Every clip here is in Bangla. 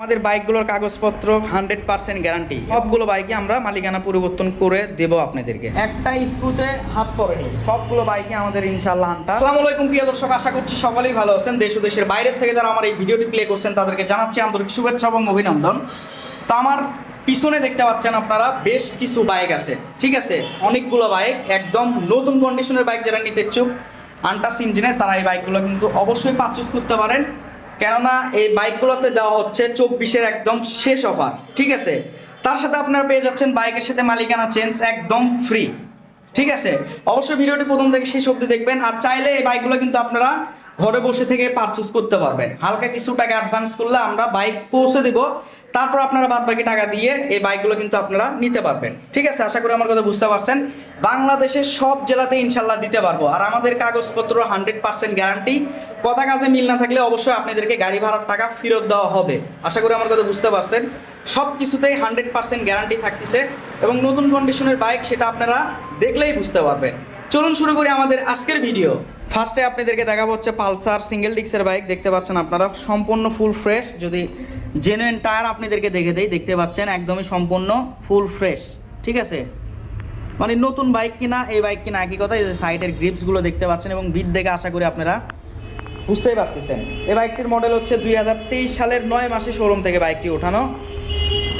আমাদের বাইকগুলোর কাগজপত্র হান্ড্রেড পার্সেন্ট গ্যারান্টি সবগুলো বাইকে আমরা মালিকানা পরিবর্তন করে দেব আপনাদেরকে। একটা স্ক্রুতে হাত পড়েনি সবগুলো বাইকে আমাদের ইনশাল্লাহ আনটা আসসালামু আলাইকুম প্রিয় দর্শক আশা করছি সকলেই ভালো আছেন। দেশ ও দেশের বাইরের থেকে যারা আমার এই ভিডিওটি প্লে করছেন তাদেরকে জানাচ্ছি আন্তরিক শুভেচ্ছা এবং অভিনন্দন। তো আমার পিছনে দেখতে পাচ্ছেন আপনারা বেশ কিছু বাইক আছে। ঠিক আছে? অনেকগুলো বাইক একদম নতুন কন্ডিশনের বাইক যারা নিতে ইচ্ছুক আনটাস ইঞ্জিনের তারা এই বাইকগুলো কিন্তু অবশ্যই পারচেস করতে পারেন। কেননা এই বাইকগুলোতে দেওয়া হচ্ছে চব্বিশের একদম শেষ অফার ঠিক আছে? তার সাথে আপনারা পেয়ে যাচ্ছেন বাইকের সাথে মালিকানা চেঞ্জ একদম ফ্রি ঠিক আছে? অবশ্যই ভিডিওটি প্রথম থেকে শেষ অবধি দেখবেন, আর চাইলে এই বাইকগুলো কিন্তু আপনারা ঘরে বসে থেকে পারচেস করতে পারবেন। হালকা কিছু টাকা অ্যাডভান্স করলে আমরা বাইক পৌঁছে দিব, তারপর আপনারা বাদ বাকি টাকা দিয়ে এই বাইকগুলো কিন্তু আপনারা নিতে পারবেন। ঠিক আছে? আশা করি আমার কথা বুঝতে পারছেন। বাংলাদেশের সব জেলাতে ইনশাল্লাহ দিতে পারব। আর আমাদের কাগজপত্র হান্ড্রেড পার্সেন্ট গ্যারান্টি কথা কাজে মিল না থাকলে অবশ্যই আপনাদেরকে গাড়ি ভাড়ার টাকা ফেরত দেওয়া হবে। আশা করি আমার কথা বুঝতে পারছেন। সব কিছুতেই হান্ড্রেড পার্সেন্ট গ্যারান্টি থাকতেছে এবং নতুন কন্ডিশনের বাইক সেটা আপনারা দেখলেই বুঝতে পারবেন। চলুন শুরু করি আমাদের আজকের ভিডিও। ফার্স্টে আপনাদেরকে দেখাবো হচ্ছে পালসার সিঙ্গেল ডিক্সের বাইক দেখতে পাচ্ছেন আপনারা, সম্পূর্ণ ফুল ফ্রেশ যদি জেনুইন টায়ার আপনাদেরকে দেখে দেই, দেখতে পাচ্ছেন একদমই সম্পূর্ণ ফুল ফ্রেশ ঠিক আছে? মানে নতুন বাইক কিনা, এই বাইক কিনা একই কথা, এই সাইডের গ্রিপসগুলো দেখতে পাচ্ছেন এবং বিট দেখে আশা করি আপনারা বুঝতেই পারতেছেন। এই বাইকটির মডেল হচ্ছে দু হাজার তেইশ সালের নয় মাসে শোরুম থেকে বাইকটি ওঠানো।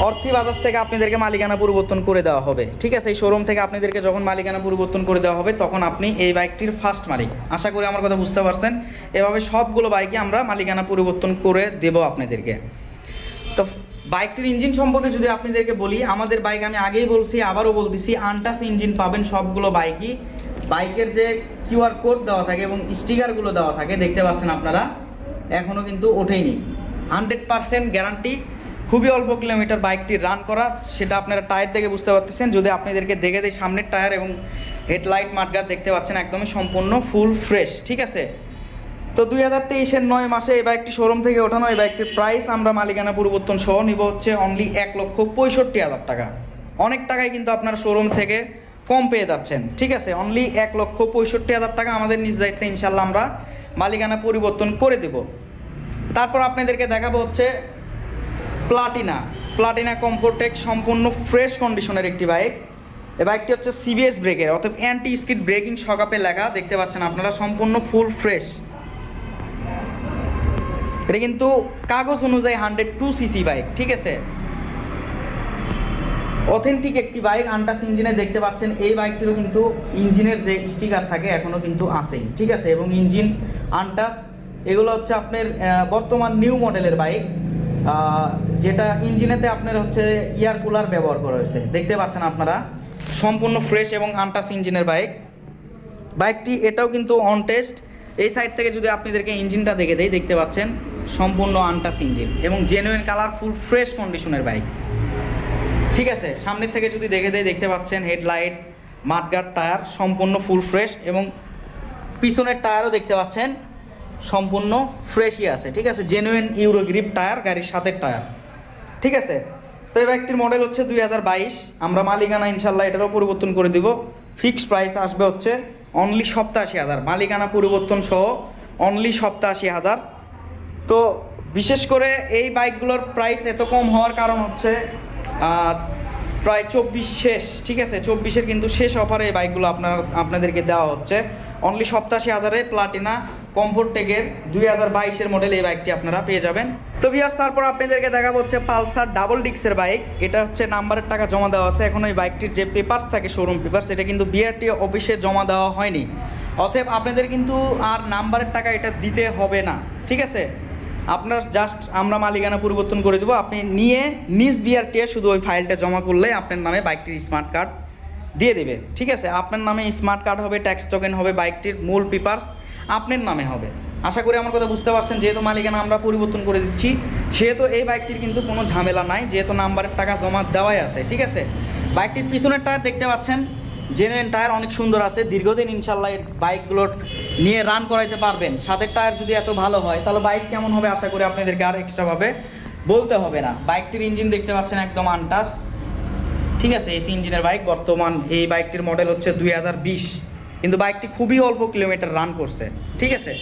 অর্থী বাজাজ থেকে আপনাদেরকে মালিকানা পরিবর্তন করে দেওয়া হবে। ঠিক আছে, এই শোরুম থেকে আপনাদেরকে যখন মালিকানা পরিবর্তন করে দেওয়া হবে, তখন আপনি এই বাইকটির ফার্স্ট মালিক। আশা করি আমার কথা বুঝতে পারছেন। এভাবে সবগুলো বাইকে আমরা মালিকানা পরিবর্তন করে দেব আপনাদেরকে। তো বাইকটির ইঞ্জিন সম্পর্কে যদি আপনাদেরকে বলি, আমাদের বাইক আমি আগেই বলছি, আবারও বলতেছি আনটাস ইঞ্জিন পাবেন সবগুলো বাইকই। বাইকের যে কিউআর কোড দেওয়া থাকে এবং স্টিকারগুলো দেওয়া থাকে, দেখতে পাচ্ছেন আপনারা এখনও কিন্তু ওঠেইনি। Hundred percent guarantee. খুবই অল্প কিলোমিটার বাইকটি রান করা, সেটা আপনারা টায়ার দেখে বুঝতে পারতেছেন। যদি আপনাদেরকে দেখে দেয় সামনের টায়ার এবং হেডলাইট মাঠগার দেখতে পাচ্ছেন, একদমই সম্পূর্ণ ফুল ফ্রেশ, ঠিক আছে? তো দুই হাজার তেইশের নয় মাসে এই বাইকটি শোরুম থেকে ওঠানো, এই বাইকটির প্রাইস আমরা মালিকানা পরিবর্তন সহ নিব হচ্ছে অনলি এক লক্ষ পঁয়ষট্টি হাজার টাকা। অনেক টাকায় কিন্তু আপনারা শোরুম থেকে কম পেয়ে যাচ্ছেন। ঠিক আছে? অনলি এক লক্ষ পঁয়ষট্টি হাজার টাকা আমাদের নিজ দায়িত্বে ইনশাল্লাহ আমরা মালিকানা পরিবর্তন করে দেব। তারপর আপনাদেরকে দেখাবো হচ্ছে প্লাটিনা প্লাটিনা কমফোর্টেক সম্পূর্ণ ফ্রেশ কন্ডিশনের একটি বাইক এই বাইকটি হচ্ছে সিবিএস ব্রেকের অর্থাৎ অ্যান্টি স্কিড ব্রেকিং সকাপে লেখা, দেখতে পাচ্ছেন আপনারা, সম্পূর্ণ ফুল ফ্রেশ এটা কিন্তু কাগজ অনুযায়ী হান্ড্রেড টু সিসি বাইক ঠিক আছে? অথেন্টিক একটি বাইক আনটাস ইঞ্জিনে দেখতে পাচ্ছেন। এই বাইকটিরও কিন্তু ইঞ্জিনের যে স্টিকার থাকে এখনও কিন্তু আসেই ঠিক আছে? এবং ইঞ্জিন আনটাস এগুলো হচ্ছে আপনার বর্তমান নিউ মডেলের বাইক যেটা ইঞ্জিনেতে আপনার হচ্ছে ইয়ার কুলার ব্যবহার করা হয়েছে। দেখতে পাচ্ছেন আপনারা? সম্পূর্ণ ফ্রেশ এবং আনটাস ইঞ্জিনের বাইক বাইকটি এটাও কিন্তু অন টেস্ট এই সাইড থেকে যদি আপনাদেরকে ইঞ্জিনটা দেখে দেয় দেখতে পাচ্ছেন, সম্পূর্ণ আনটাস ইঞ্জিন এবং জেনুইন কালারফুল ফ্রেশ কন্ডিশনের বাইক ঠিক আছে, সামনের থেকে যদি দেখে দেয়, দেখতে পাচ্ছেন হেডলাইট মাঠগার্ড টায়ার সম্পূর্ণ ফুল ফ্রেশ এবং পিছনের টায়ারও দেখতে পাচ্ছেন সম্পূর্ণ ফ্রেশই আছে, ঠিক আছে জেনুইন ইউরো গ্রিপ টায়ার, গাড়ির সাথের টায়ার, ঠিক আছে। তো এই বাইকটির মডেল হচ্ছে দুই হাজার বাইশ, আমরা মালিকানা ইনশাল্লাহ এটারও পরিবর্তন করে দিব। ফিক্সড প্রাইস আসবে হচ্ছে অনলি সপ্তাশি হাজার, মালিকানা পরিবর্তন সহ অনলি সপ্তাশি হাজার। তো বিশেষ করে এই বাইকগুলোর প্রাইস এত কম হওয়ার কারণ হচ্ছে প্রায় চব্বিশ শেষ, ঠিক আছে? চব্বিশের কিন্তু শেষ অফারে এই বাইকগুলো আপনার, আপনাদেরকে দেওয়া হচ্ছে। অনলি সপ্তাশি হাজারে প্লাটিনা কমফোর্ট টেকের দুই হাজার বাইশের মডেল এই বাইকটি আপনারা পেয়ে যাবেন। তো বিয়ার তারপর আপনাদেরকে দেখা হচ্ছে পালসার ডাবল ডিক্সের বাইক এটা হচ্ছে নাম্বারের টাকা জমা দেওয়া আছে। এখন ওই বাইকটির যে পেপার্স থাকে শোরুম পেপার্স এটা কিন্তু বিআরটি অফিসে জমা দেওয়া হয়নি। অতএব আপনাদের কিন্তু আর নাম্বারের টাকা এটা দিতে হবে না, ঠিক আছে? আপনার জাস্ট আমরা মালিকানা পরিবর্তন করে দেবো। আপনি নিয়ে নিজ বিআরটিএ শুধু ওই ফাইলটা জমা করলে আপনার নামে বাইকটির স্মার্ট কার্ড দিয়ে দেবে। ঠিক আছে? আপনার নামে স্মার্ট কার্ড হবে ট্যাক্স টোকেন হবে বাইকটির মূল পেপার্স আপনার নামে হবে। আশা করি আমার কথা বুঝতে পারছেন, যেহেতু মালিকানা আমরা পরিবর্তন করে দিচ্ছি, সেহেতু এই বাইকটির কিন্তু কোনো ঝামেলা নাই, যেহেতু নাম্বারের টাকা জমা দেওয়াই আছে, ঠিক আছে? বাইকটির পিছনের টায়ার দেখতে পাচ্ছেন জেনুইন টায়ার অনেক সুন্দর আছে, দীর্ঘদিন ইনশাল্লাহ এই বাইকগুলোর নিয়ে রান করাইতে পারবেন। সাদের টায়ার যদি এত ভালো হয়, তাহলে বাইক কেমন হবে আশা করি আপনাদেরকে আর এক্সট্রাভাবে বলতে হবে না। বাইকটির ইঞ্জিন দেখতে পাচ্ছেন একদম আনটাস ঠিক আছে এসি ইঞ্জিনের বাইক, বর্তমান এই বাইকটির মডেল হচ্ছে দুই হাজার বিশ। কিন্তু বাইকটি খুবই অল্প কিলোমিটার রান করছে। ঠিক আছে?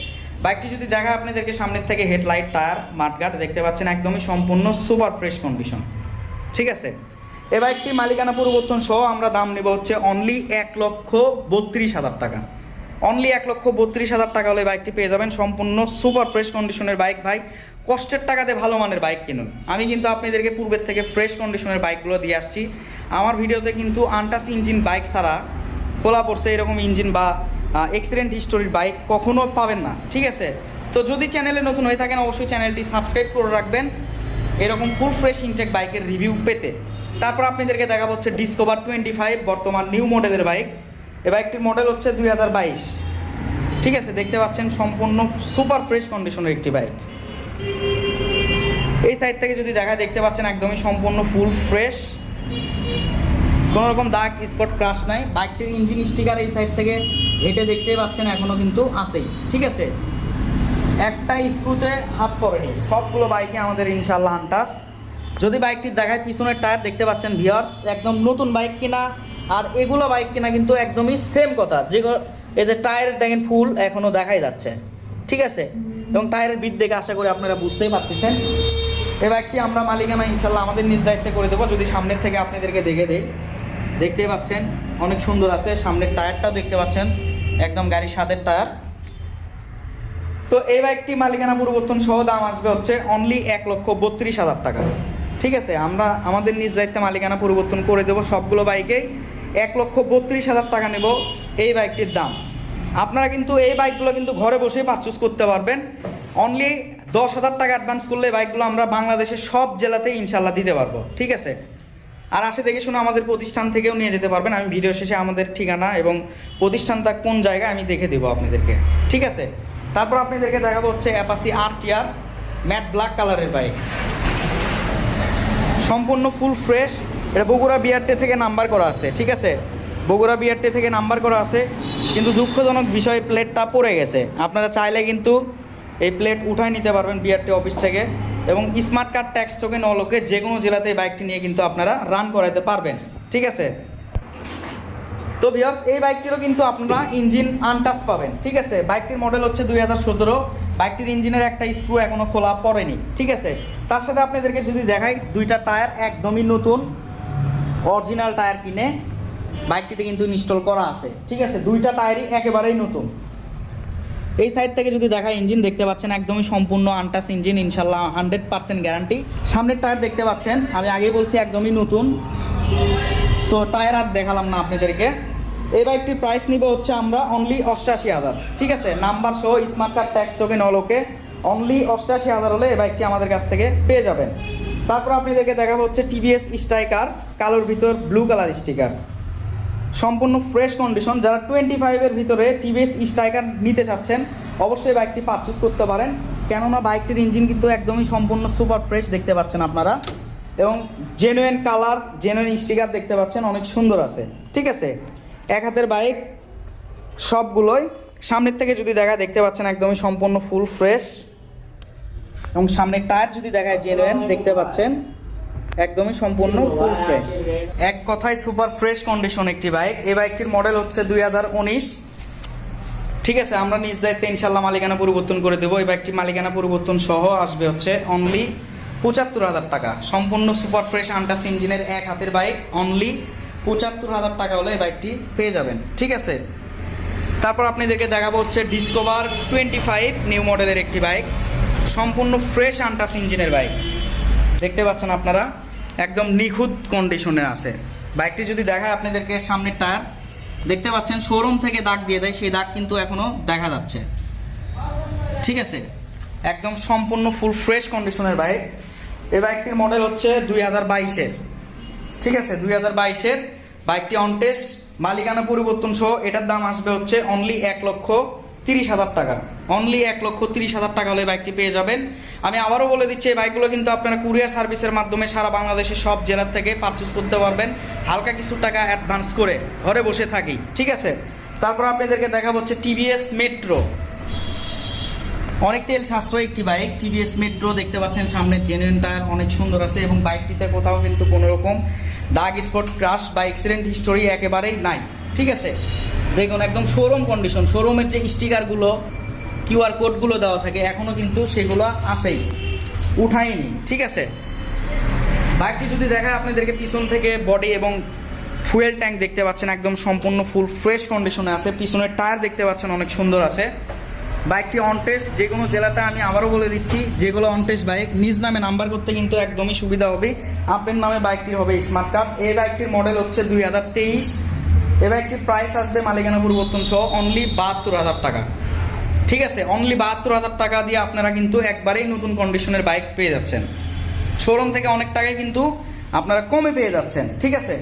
বাইকটি যদি দেখা আপনাদেরকে, সামনের থেকে হেডলাইট, টায়ার মাঠগাট দেখতে পাচ্ছেন একদমই সম্পূর্ণ সুপার ফ্রেশ কন্ডিশন ঠিক আছে? এ বাইকটি মালিকানা পরিবর্তন সহ আমরা দাম নেব হচ্ছে অনলি এক লক্ষ বত্রিশ হাজার টাকা। অনলি এক লক্ষ বত্রিশ হাজার টাকা হলে বাইকটি পেয়ে যাবেন। সম্পূর্ণ সুপার ফ্রেশ কন্ডিশনের বাইক ভাই কষ্টের টাকাতে ভালো মানের বাইক কিনুন। আমি কিন্তু আপনাদেরকে পূর্বের থেকে ফ্রেশ কন্ডিশনের বাইকগুলো দিয়ে আসছি। আমার ভিডিওতে কিন্তু আনটাস ইঞ্জিন বাইক ছাড়া খোলা পড়ছে এরকম ইঞ্জিন বা এক্সিডেন্ট হিস্টোরির বাইক কখনো পাবেন না। ঠিক আছে? তো যদি চ্যানেলে নতুন হয়ে থাকেন, অবশ্যই চ্যানেলটি সাবস্ক্রাইব করে রাখবেন। এরকম ফুল ফ্রেশ ইনটেক বাইকের রিভিউ পেতে। তারপর আপনাদেরকে দেখা হচ্ছে ডিসকভার টোয়েন্টি ফাইভ বর্তমান নিউ মডেলের বাইক এই বাইকটির মডেল হচ্ছে দুই হাজার বাইশ। ঠিক আছে, দেখতে পাচ্ছেন সম্পূর্ণ সুপার ফ্রেশ কন্ডিশনের একটি বাইক এই সাইড থেকে যদি দেখা দেখতে পাচ্ছেন একদমই সম্পূর্ণ ফুল ফ্রেশ কোনো রকম দাগ স্পট ক্রাশ নাই। বাইকটির ইঞ্জিন স্টিকার এই সাইড থেকে হেঁটে দেখতে পাচ্ছেন এখনও কিন্তু আসেই ঠিক আছে? একটা স্ক্রুতে হাত পড়েনি। সবগুলো বাইকে আমাদের ইনশাল্লাহ আনটাস যদি বাইকটির দেখায়, পিছনের টায়ার দেখতে পাচ্ছেন ভিওর্স একদম নতুন বাইক কিনা, আর এগুলো বাইক কিনা কিন্তু একদমই সেম কথা। যেগুলো এদের টায়ার দেখেন ফুল এখনও দেখাই যাচ্ছে। ঠিক আছে? এবং টায়ারের বিদ দেখে আশা করি আপনারা বুঝতেই পারতেছেন। এই বাইকটি আমরা মালিকানা ইনশাল্লাহ আমাদের নিজ দায়িত্বে করে দেবো। যদি সামনের থেকে আপনাদেরকে দেখে দেই, দেখতেই পাচ্ছেন, অনেক সুন্দর আছে। সামনের টায়ারটাও দেখতে পাচ্ছেন, একদম গাড়ির সাদের টায়ার। তো এই বাইকটি মালিকানা পরিবর্তন সহ দাম আসবে হচ্ছে অনলি এক লক্ষ বত্রিশ হাজার টাকা। ঠিক আছে, আমরা আমাদের নিজ দায়িত্বে মালিকানা পরিবর্তন করে দেবো, সবগুলো বাইকেই এক লক্ষ বত্রিশ হাজার টাকা নেব এই বাইকটির দাম। আপনারা কিন্তু এই বাইকগুলো কিন্তু ঘরে বসে পারচুজ করতে পারবেন। অনলি দশ হাজার টাকা অ্যাডভান্স করলে বাইকগুলো আমরা বাংলাদেশের সব জেলাতেই ইনশাল্লাহ দিতে পারব, ঠিক আছে? আর আসে দেখে শুনে আমাদের প্রতিষ্ঠান থেকেও নিয়ে যেতে পারবেন। আমি ভিডিও শেষে আমাদের ঠিকানা এবং প্রতিষ্ঠানটা কোন জায়গায় আমি দেখে দেবো আপনাদেরকে, ঠিক আছে? তারপর আপনাদেরকে দেখাবো হচ্ছে Apache R T R matte black কালারের বাইক সম্পূর্ণ ফুল ফ্রেশ এটা বগুড়া বিআরটে থেকে নাম্বার করা আছে, ঠিক আছে? বগুড়া বিআরটে থেকে নাম্বার করা আছে, কিন্তু দুঃখজনক বিষয় প্লেটটা পড়ে গেছে। আপনারা চাইলে কিন্তু এই প্লেট উঠায় নিতে পারবেন বিআরটি অফিস থেকে, এবং স্মার্ট কার্ড ট্যাক্স টোকেন অলোকে যে কোনো জেলাতে বাইকটি নিয়ে কিন্তু আপনারা রান করাতে পারবেন, ঠিক আছে? তো বিয়ার্স এই বাইকটিরও কিন্তু আপনারা ইঞ্জিন আনটাচ পাবেন, ঠিক আছে? বাইকটির মডেল হচ্ছে দুই হাজার সতেরো। বাইকটির ইঞ্জিনের একটা স্ক্রু এখনও খোলা পড়েনি, ঠিক আছে? তার সাথে আপনাদেরকে যদি দেখাই, দুইটা টায়ার একদমই নতুন অরিজিনাল টায়ার কিনে বাইকটিতে কিন্তু ইনস্টল করা আছে। ঠিক আছে, দুইটা টায়ারই একেবারেই নতুন। এই সাইড থেকে যদি দেখা ইঞ্জিন দেখতে পাচ্ছেন একদমই সম্পূর্ণ আনটাস ইঞ্জিন ইনশাল্লাহ হান্ড্রেড পার্সেন্ট গ্যারান্টি সামনের টায়ার দেখতে পাচ্ছেন, আমি আগেই বলছি একদমই নতুন। সো টায়ার আর দেখালাম না আপনাদেরকে। এই বাইকটির প্রাইস নিব হচ্ছে আমরা অনলি অষ্টাশি হাজার। ঠিক আছে নাম্বার সহ স্মার্ট কার্ড ট্যাক্স টোকেন অলোকে অনলি অষ্টাশি হাজার হলে এই বাইকটি আমাদের কাছ থেকে পেয়ে যাবেন। তারপর আপনাদেরকে দেখাবো হচ্ছে টিভিএস স্ট্রাইকার কালোর ভিতর ব্লু কালার স্টিকার সম্পূর্ণ ফ্রেশ কন্ডিশন যারা টোয়েন্টি ফাইভের ভিতরে টিভিএস স্ট্রাইকার নিতে চাচ্ছেন, অবশ্যই বাইকটি পারচেস করতে পারেন। কেননা বাইকটির ইঞ্জিন কিন্তু একদমই সম্পূর্ণ সুপার ফ্রেশ দেখতে পাচ্ছেন আপনারা। এবং জেনুয়েন কালার জেনুইন স্টিকার দেখতে পাচ্ছেন, অনেক সুন্দর আছে। ঠিক আছে? এক হাতের বাইক, সবগুলোই সামনের থেকে যদি দেখা দেখতে পাচ্ছেন একদমই সম্পূর্ণ ফুল ফ্রেশ, এবং সামনের টায়ার যদি দেখায় জেনুইন দেখতে পাচ্ছেন, একদমই সম্পূর্ণ ফুল ফ্রেশ। এক কথায় সুপার ফ্রেশ কন্ডিশন একটি বাইক এই বাইকটির মডেল হচ্ছে দুই হাজার উনিশ। ঠিক আছে, আমরা নিজ দায়িত্বে ইনশাল্লাহ মালিকানা পরিবর্তন করে দেবো। এই বাইকটি মালিকানা পরিবর্তন সহ আসবে হচ্ছে অনলি পঁচাত্তর হাজার টাকা। সম্পূর্ণ সুপার ফ্রেশ আন্টাস ইঞ্জিনের এক হাতের বাইক অনলি পঁচাত্তর হাজার টাকা হলে এই বাইকটি পেয়ে যাবেন। ঠিক আছে? তারপর আপনাদেরকে দেখাবো হচ্ছে ডিসকভার টোয়েন্টি ফাইভ নিউ মডেলের একটি বাইক সম্পূর্ণ ফ্রেশ আন্টাস ইঞ্জিনের বাইক দেখতে পাচ্ছেন আপনারা, একদম নিখুঁত কন্ডিশনে আছে। বাইকটি যদি দেখায় আপনাদেরকে সামনের টায়ার দেখতে পাচ্ছেন শোরুম থেকে দাগ দিয়ে দেয়, সেই দাগ কিন্তু এখনও দেখা যাচ্ছে। ঠিক আছে? একদম সম্পূর্ণ ফুল ফ্রেশ কন্ডিশনের বাইক এই বাইকটির মডেল হচ্ছে দুই হাজার বাইশের। ঠিক আছে? দুই হাজার বাইশের বাইকটি অনটেস মালিকানা পরিবর্তন সহ এটার দাম আসবে হচ্ছে অনলি এক লক্ষ তিরিশ হাজার টাকা। অনলি এক লক্ষ তিরিশ হাজার টাকা হলে বাইকটি পেয়ে যাবেন। আমি আবারও বলে দিচ্ছি, এই বাইকগুলো কিন্তু আপনারা কুরিয়ার সার্ভিসের মাধ্যমে সারা বাংলাদেশের সব জেলার থেকে পারচেস করতে পারবেন। হালকা কিছু টাকা অ্যাডভান্স করে ঘরে বসে থাকি, ঠিক আছে? তারপর আপনাদেরকে দেখা হচ্ছে টিভিএস মেট্রো অনেক তেল সাশ্রয় একটি বাইক টিভিএস মেট্রো দেখতে পাচ্ছেন সামনের জেনুইন টায়ার অনেক সুন্দর আছে এবং বাইকটিতে কোথাও কিন্তু কোনো রকম দাগ স্পট ক্রাশ বা অ্যাক্সিডেন্ট হিস্টোরি একেবারেই নাই, ঠিক আছে? দেখুন, একদম শোরুম কন্ডিশন শোরুমের যে স্টিকারগুলো কিউআর কোডগুলো দেওয়া থাকে এখনও কিন্তু সেগুলো আছেই, উঠায়নি, ঠিক আছে? বাইকটি যদি দেখায়, আপনাদেরকে পিছন থেকে বডি এবং ফুয়েল ট্যাঙ্ক দেখতে পাচ্ছেন, একদম সম্পূর্ণ ফুল ফ্রেশ কন্ডিশনে আছে, পিছনের টায়ার দেখতে পাচ্ছেন, অনেক সুন্দর আছে। বাইকটি অন টেস্ট যে কোনো জেলাতে আমি আবারও বলে দিচ্ছি, যেগুলো অন টেস্ট বাইক নিজ নামে নাম্বার করতে কিন্তু একদমই সুবিধা হবে। আপনার নামে বাইকটির হবে স্মার্ট কার্ড এই বাইকটির মডেল হচ্ছে দুই হাজার তেইশ। এ বাইকটির প্রাইস আসবে মালিকানা পরিবর্তন সহ অনলি বাহাত্তর হাজার টাকা। ঠিক আছে? অনলি বাহাত্তর হাজার টাকা দিয়ে আপনারা কিন্তু একবারেই নতুন কন্ডিশনের বাইক পেয়ে যাচ্ছেন। শোরুম থেকে অনেক টাকায় কিন্তু আপনারা কমে পেয়ে যাচ্ছেন। ঠিক আছে?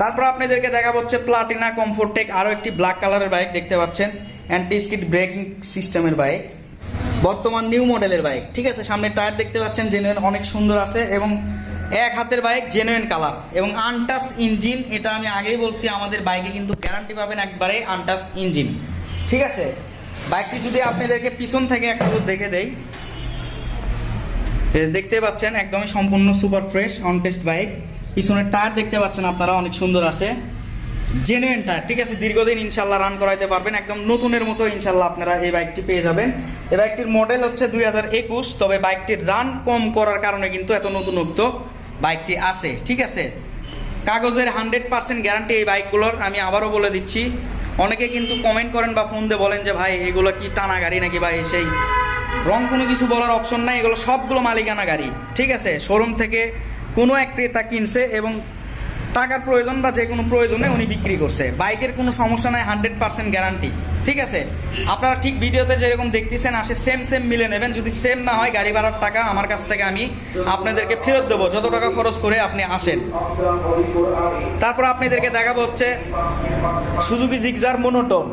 তারপর আপনাদেরকে দেখা হচ্ছে প্লাটিনা কমফোর্টেক আরও একটি ব্ল্যাক কালারের বাইক দেখতে পাচ্ছেন। অ্যান্টি স্কিড ব্রেকিং সিস্টেমের বাইক বর্তমান নিউ মডেলের বাইক ঠিক আছে? সামনে টায়ার দেখতে পাচ্ছেন জেনুইন অনেক সুন্দর আছে এবং এক হাতের বাইক জেনুইন কালার এবং আনটাস ইঞ্জিন এটা আমি আগেই বলছি, আমাদের বাইকে কিন্তু গ্যারান্টি পাবেন একবারে আনটাস ইঞ্জিন ঠিক আছে? বাইকটি যদি আপনাদেরকে পিছন থেকে একটু দেখে দেই দেখতে পাচ্ছেন, একদমই সম্পূর্ণ সুপার ফ্রেশ অনটেস্ট বাইক পিছনের টায়ার দেখতে পাচ্ছেন আপনারা, অনেক সুন্দর আছে। জেনুইন টায়ার ঠিক আছে, দীর্ঘদিন ইনশাল্লাহ রান করাইতে পারবেন। একদম নতুনের মতো ইনশাল্লাহ আপনারা এই বাইকটি পেয়ে যাবেন। এই বাইকটির মডেল হচ্ছে দুই হাজার একুশ, তবে বাইকটির রান কম করার কারণে কিন্তু এত নতুনত্ব বাইকটি আছে। ঠিক আছে? কাগজের হান্ড্রেড পার্সেন্ট গ্যারান্টি এই বাইকগুলোর আমি আবারও বলে দিচ্ছি। অনেকে কিন্তু কমেন্ট করেন বা ফোন দিয়ে বলেন যে, ভাই, এগুলো কি টানা গাড়ি নাকি ভাই? সেই রং কোনো কিছু বলার অপশন নাই। এগুলো সবগুলো মালিকানা গাড়ি। ঠিক আছে? শোরুম থেকে কোনো এক ক্রেতা কিনছে এবং টাকার প্রয়োজন বা যে কোনো প্রয়োজনে উনি বিক্রি করছে। বাইকের কোনো সমস্যা নাই হান্ড্রেড পার্সেন্ট গ্যারান্টি ঠিক আছে? আপনারা ঠিক ভিডিওতে যেরকম দেখতেছেন, আসে সেম সেম মিলে নেবেন। যদি সেম না হয়, গাড়ি ভাড়ার টাকা আমার কাছ থেকে আমি আপনাদেরকে ফেরত দেবো। যত টাকা খরচ করে আপনি আসেন। তারপর আপনাদেরকে দেখাবো হচ্ছে Suzuki Gixxer monotone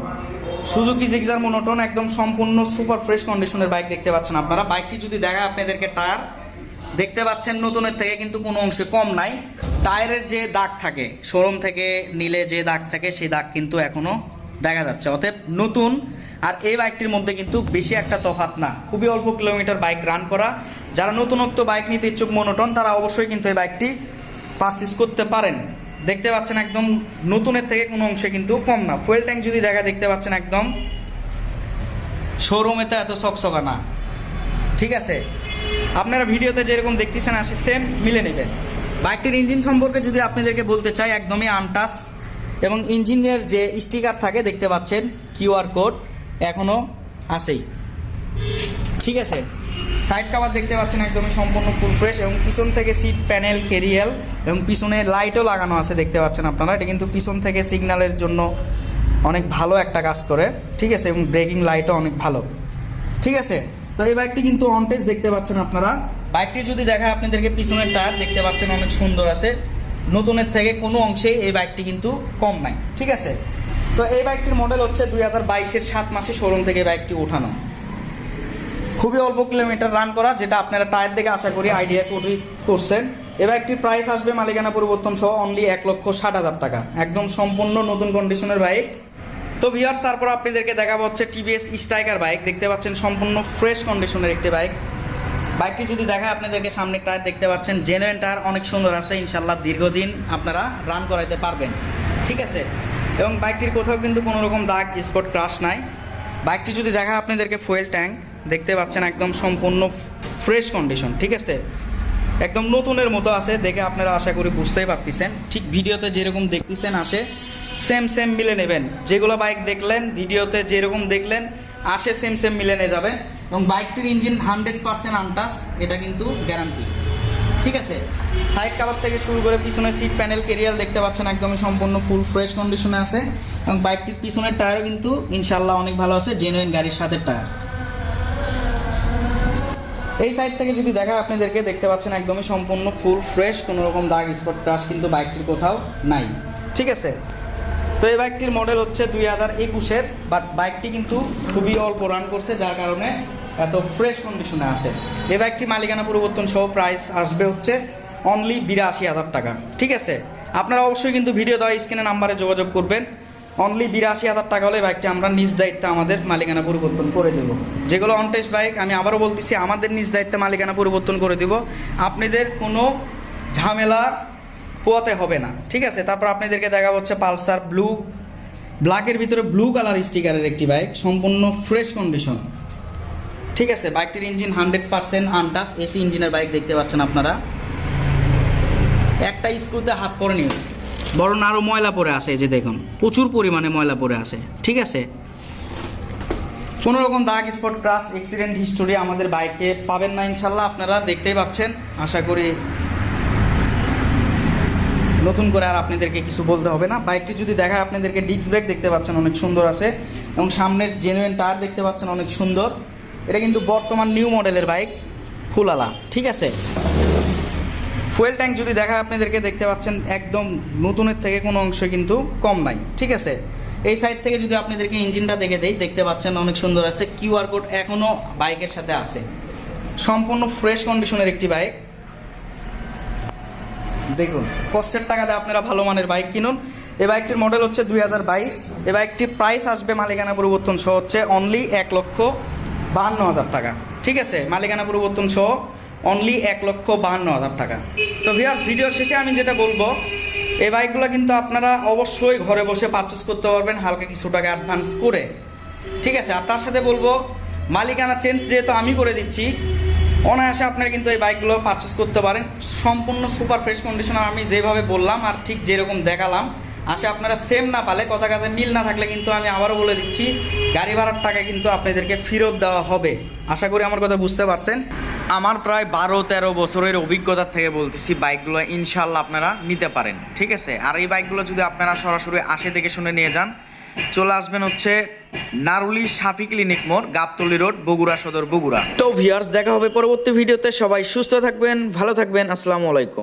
Suzuki Gixxer monotone একদম সম্পূর্ণ সুপার ফ্রেশ কন্ডিশনের বাইক দেখতে পাচ্ছেন আপনারা। বাইকটি যদি দেখা আপনাদেরকে টায়ার দেখতে পাচ্ছেন নতুনের থেকে কিন্তু কোনো অংশে কম নাই। টায়ারের যে দাগ থাকে, শোরুম থেকে নিলে যে দাগ থাকে, সেই দাগ কিন্তু এখনও দেখা যাচ্ছে। অতএব নতুন আর এই বাইকটির মধ্যে কিন্তু বেশি একটা তফাৎ না। খুবই অল্প কিলোমিটার বাইক রান করা। যারা নতুনত্ব বাইক নিতে ইচ্ছুক মনোটন, তারা অবশ্যই কিন্তু এই বাইকটি পারচেস করতে পারেন। দেখতে পাচ্ছেন একদম নতুনের থেকে কোনো অংশে কিন্তু কম না। ফুয়েল ট্যাঙ্ক যদি দেখা, দেখতে পাচ্ছেন একদম শোরুমে তো এত চকচকা না। ঠিক আছে? আপনারা ভিডিওতে যেরকম দেখতেছেন আসে সেম মিলে নেবেন বাইকটির ইঞ্জিন সম্পর্কে যদি আপনাদেরকে বলতে চাই, একদমই আনটাস এবং ইঞ্জিনের যে স্টিকার থাকে, দেখতে পাচ্ছেন কিউআর কোড এখনও আসেই ঠিক আছে? সাইড কাভার দেখতে পাচ্ছেন একদমই সম্পূর্ণ ফুল ফ্রেশ এবং পিছন থেকে সিট প্যানেল কেরিয়াল এবং পিছনে লাইটও লাগানো আছে, দেখতে পাচ্ছেন আপনারা। এটা কিন্তু পিছন থেকে সিগন্যালের জন্য অনেক ভালো একটা কাজ করে। ঠিক আছে? এবং ব্রেকিং লাইটও অনেক ভালো। ঠিক আছে? তো এই বাইকটি কিন্তু অন টেস্ট দেখতে পাচ্ছেন আপনারা। বাইকটি যদি দেখা আপনাদেরকে পিছনের টায়ার দেখতে পাচ্ছেন, অনেক সুন্দর আছে। নতুনের থেকে কোনো অংশে এই বাইকটি কিন্তু কম নাই, ঠিক আছে? তো এই বাইকটির মডেল হচ্ছে দুই হাজার বাইশের সাত মাসে শোরুম থেকে বাইকটি ওঠানো। খুবই অল্প কিলোমিটার রান করা, যেটা আপনারা টায়ার থেকে আশা করি আইডিয়া করি করছেন। এ বাইকটির প্রাইস আসবে মালিকানা পরিবর্তন সহ অনলি এক লক্ষ ষাট হাজার টাকা। একদম সম্পূর্ণ নতুন কন্ডিশনের বাইক। তো ভিয়ার্স তারপর আপনাদেরকে দেখাবো হচ্ছে টিভিএস স্ট্রাইকার বাইক দেখতে পাচ্ছেন সম্পূর্ণ ফ্রেশ কন্ডিশনের একটি বাইক বাইকটি যদি দেখা আপনাদেরকে সামনের টায়ার দেখতে পাচ্ছেন। জেনুয়েন টায়ার অনেক সুন্দর আছে ইনশাল্লাহ দীর্ঘদিন আপনারা রান করাইতে পারবেন। ঠিক আছে? এবং বাইকটির কোথাও কিন্তু কোনো রকম দাগ স্পট ক্রাশ নাই। বাইকটি যদি দেখা আপনাদেরকে ফুয়েল ট্যাঙ্ক দেখতে পাচ্ছেন, একদম সম্পূর্ণ ফ্রেশ কন্ডিশন ঠিক আছে? একদম নতুনের মতো আছে, দেখে আপনারা আশা করি বুঝতেই পারতেছেন। ঠিক ভিডিওতে যেরকম দেখতেছেন, আসে সেম সেম মিলে নেবেন। যেগুলো বাইক দেখলেন, ভিডিওতে যেরকম দেখলেন, আসে সেম সেম মিলে নিয়ে যাবেন এবং বাইকটির ইঞ্জিন হান্ড্রেড পার্সেন্ট আনটাস এটা কিন্তু গ্যারান্টি ঠিক আছে? সাইড কাভার থেকে শুরু করে পিছনের সিট প্যানেল কেরিয়াল দেখতে পাচ্ছেন, একদমই সম্পূর্ণ ফুল ফ্রেশ কন্ডিশনে আছে। এবং বাইকটির পিছনের টায়ারও কিন্তু ইনশাল্লাহ অনেক ভালো আছে জেনুইন গাড়ির সাথে টায়ার এই সাইড থেকে যদি দেখা আপনাদেরকে, দেখতে পাচ্ছেন একদমই সম্পূর্ণ ফুল ফ্রেশ কোনো রকম দাগ স্পট ক্রাশ কিন্তু বাইকটির কোথাও নাই। ঠিক আছে? তো এই বাইকটির মডেল হচ্ছে দুই হাজার একুশের বাট বাইকটি কিন্তু খুবই অল্প রান করছে, যার কারণে এত ফ্রেশ কন্ডিশনে আছে। এই বাইকটি মালিকানা পরিবর্তন সহ প্রাইস আসবে হচ্ছে অনলি বিরাশি হাজার টাকা। ঠিক আছে? আপনারা অবশ্যই কিন্তু ভিডিও দেওয়া স্ক্রিনে নাম্বারে যোগাযোগ করবেন। অনলি বিরাশি হাজার টাকা হলে বাইকটি আমরা নিজ দায়িত্বে আমাদের মালিকানা পরিবর্তন করে দেবো। যেগুলো অনটেস্ট বাইক আমি আবারও বলতেছি, আমাদের নিজ দায়িত্বে মালিকানা পরিবর্তন করে দেব। আপনাদের কোনো ঝামেলা পোয়াতে হবে না, ঠিক আছে? তারপর আপনাদেরকে দেখা হচ্ছে পালসার ব্লু, ব্ল্যাকের ভিতরে ব্লু কালার স্টিকারের একটি বাইক, সম্পূর্ণ ফ্রেশ কন্ডিশন। ঠিক আছে? বাইকটির engine hundred percent untouched AC ইঞ্জিনের বাইক দেখতে পাচ্ছেন আপনারা। একটা স্ক্রুতে হাত পরে নিও। বরং আরও ময়লা পরে আসে যে দেখুন, প্রচুর পরিমাণে ময়লা পরে আসে ঠিক আছে? কোনো রকম দাগ, স্পট, ক্রাশ, অ্যাক্সিডেন্ট হিস্টোরি আমাদের বাইকে পাবেন না ইনশাল্লাহ, আপনারা দেখতেই পাচ্ছেন। আশা করি নতুন করে আর আপনাদেরকে কিছু বলতে হবে না। বাইকটি যদি দেখায়, আপনাদেরকে ডিস্ক ব্রেক দেখতে পাচ্ছেন, অনেক সুন্দর আছে। এবং সামনের জেনুইন টায়ার দেখতে পাচ্ছেন, অনেক সুন্দর। এটা কিন্তু বর্তমান নিউ মডেলের বাইক, ফুলালা, ঠিক আছে? ফুয়েল ট্যাঙ্ক যদি দেখায়, আপনাদেরকে দেখতে পাচ্ছেন, একদম নতুনের থেকে কোনো অংশ কিন্তু কম নাই, ঠিক আছে? এই সাইড থেকে যদি আপনাদেরকে ইঞ্জিনটা দেখে দেই, দেখতে পাচ্ছেন অনেক সুন্দর আছে। কিউআর কোড এখনও বাইকের সাথে আছে। সম্পূর্ণ ফ্রেশ কন্ডিশনের একটি বাইক। দেখুন কষ্টের টাকাতে আপনারা ভালো মানের বাইক কিনুন। এই বাইকটির মডেল হচ্ছে দুই হাজার বাইশ। এই বাইকটির প্রাইস আসবে মালিকানা পরিবর্তন সহ হচ্ছে অনলি এক লক্ষ বাহান্ন হাজার টাকা। ঠিক আছে? মালিকানা পরিবর্তন সহ অনলি এক লক্ষ বাহান্ন হাজার টাকা। তো ভিয়ার্স ভিডিওর শেষে আমি যেটা বলব এই বাইকগুলো কিন্তু আপনারা অবশ্যই ঘরে বসে পারচেস করতে পারবেন হালকা কিছু টাকা অ্যাডভান্স করে। ঠিক আছে? আর তার সাথে বলব, মালিকানা চেঞ্জ যেহেতু আমি করে দিচ্ছি অনায়াসে আপনারা কিন্তু এই বাইকগুলো পারচেস করতে পারেন। সম্পূর্ণ সুপার ফ্রেশ কন্ডিশনার আমি যেভাবে বললাম আর ঠিক যেরকম দেখালাম, আসে আপনারা সেম না পালে, কথা কাজে মিল না থাকলে কিন্তু আমি আবারও বলে দিচ্ছি, গাড়ি ভাড়ার টাকা কিন্তু আপনাদেরকে ফেরত দেওয়া হবে। আশা করি আমার কথা বুঝতে পারছেন। আমার প্রায় বারো তেরো বছরের অভিজ্ঞতা থেকে বলতেছি বাইকগুলো ইনশাল্লাহ আপনারা নিতে পারেন, ঠিক আছে? আর এই বাইকগুলো যদি আপনারা সরাসরি আসে দেখে শুনে নিয়ে যান চলে আসবেন হচ্ছে নারুলি সাফি ক্লিনিক মোড়, গাবতলি রোড, বগুড়া সদর, বগুড়া। তো ভিউয়ার্স দেখা হবে পরবর্তী ভিডিওতে। সবাই সুস্থ থাকবেন, ভালো থাকবেন। আসসালামু আলাইকুম।